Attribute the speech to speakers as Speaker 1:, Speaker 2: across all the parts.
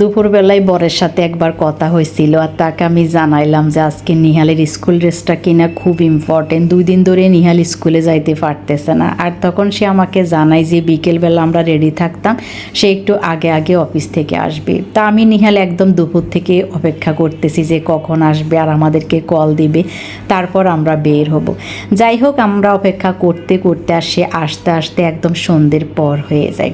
Speaker 1: দুপুরবেলায় বরের সাথে একবার কথা হয়েছিল আর তাকে আমি জানাইলাম যে আজকে নিহালের স্কুল ড্রেসটা কিনা খুব ইম্পর্টেন্ট দুই দিন ধরে নিহাল স্কুলে যাইতে পারতেছে না। আর তখন সে আমাকে জানায় যে বিকেলবেলা আমরা রেডি থাকতাম, সে একটু আগে আগে অফিস থেকে আসবে। তা আমি নিহাল একদম দুপুর থেকে অপেক্ষা করতেছি যে কখন আসবে আর আমাদেরকে কল দিবে, তারপর আমরা বের হব। যাই হোক, আমরা অপেক্ষা করতে করতে আর সে আসতে আসতে একদম সন্ধ্যের পর হয়ে যায়।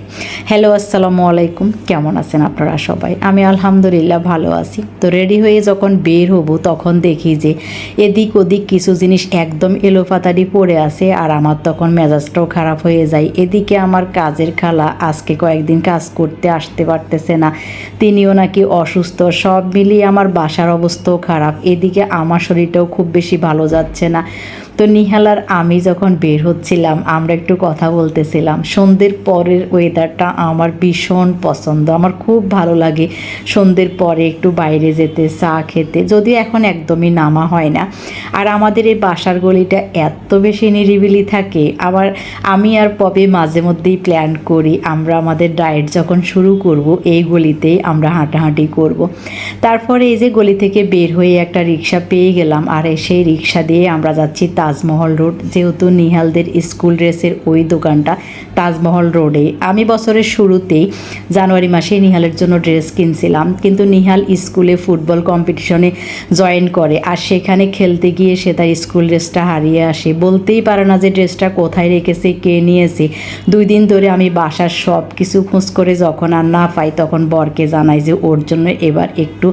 Speaker 1: হ্যালো আসসালামু আলাইকুম। কেমন আছেন আপনারা সবাই? আমি আলহামদুলিল্লাহ ভালো আছি। তো রেডি হয়ে যখন বের হব, তখন দেখি যে এদিক ওদিক কিছু জিনিস একদম এলোপাতাড়ি পড়ে আছে আর আমার তখন মেজাজটাও খারাপ হয়ে যায়। এদিকে আমার কাজের খালা আজকে কয়েকদিন কাজ করতে আসতে পারতেছে না। তিনিও নাকি অসুস্থ। সব মিলিয়ে আমার বাসার অবস্থাও খারাপ। এদিকে আমার শরীরটাও খুব বেশি ভালো যাচ্ছে না। তো নিহাল আর আমি যখন বের হচ্ছিলাম, আমরা একটু কথা বলতেছিলাম। সন্ধ্যের পরের ওয়েদারটা আমার ভীষণ পছন্দ। আমার খুব ভালো লাগে সন্ধ্যের পরে একটু বাইরে যেতে, চা খেতে। যদিও এখন একদমই নামা হয় না। আর আমাদের এই বাসার গলিটা এত বেশি নিরিবিলি থাকে। আবার আমি আর পবে মাঝে মধ্যেই প্ল্যান করি, আমরা আমাদের ডায়েট যখন শুরু করব, এই গলিতেই আমরা হাঁটাহাঁটি করব। তারপরে এই যে গলি থেকে বের হয়ে একটা রিক্সা পেয়ে গেলাম, আর সেই রিক্সা দিয়ে আমরা যাচ্ছি তাজমহল রোড, যেহেতু নিহালদের স্কুল ড্রেসের ওই দোকানটা তাজমহল রোডে। আমি বছরের শুরুতেই জানুয়ারি মাসে নিহালের জন্য ড্রেস কিনছিলাম, কিন্তু নিহাল স্কুলে ফুটবল কম্পিটিশনে জয়েন করে আর সেখানে খেলতে গিয়ে সে তার স্কুল ড্রেসটা হারিয়ে আসে। বলতেই পারে না যে ড্রেসটা কোথায় রেখেছে, কে নিয়েছে। দুই দিন ধরে আমি বাসার সব কিছু খোঁজ করে যখন আর না পাই তখন বরকে জানাই যে ওর জন্য এবার একটু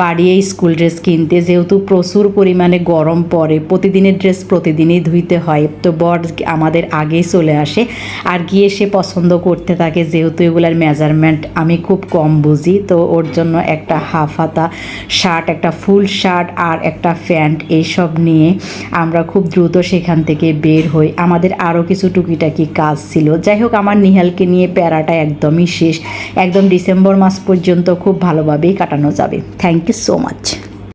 Speaker 1: বাড়িয়ে স্কুল ড্রেস কিনতে, যেহেতু প্রচুর পরিমাণে গরম পড়ে, প্রতিদিনের ড্রেস প্রতিদিনই ধুইতে হয়। তো বর আমাদের আগেই চলে আসে আর গিয়ে সে পছন্দ করতে থাকে। যেহেতু এগুলার মেজারমেন্ট আমি খুব কম বুঝি, তো ওর জন্য একটা হাফ হাতা শার্ট একটা ফুল শার্ট আর একটা প্যান্ট এইসব নিয়ে আমরা খুব দ্রুত সেখান থেকে বের হই। আমাদের আরও কিছু টুকিটাকি কাজ ছিল। যাই হোক, আমার নিহালকে নিয়ে প্যারাটা একদমই শেষ। একদম ডিসেম্বর মাস পর্যন্ত খুব ভালোভাবেই কাটানো যাবে। Thank you so much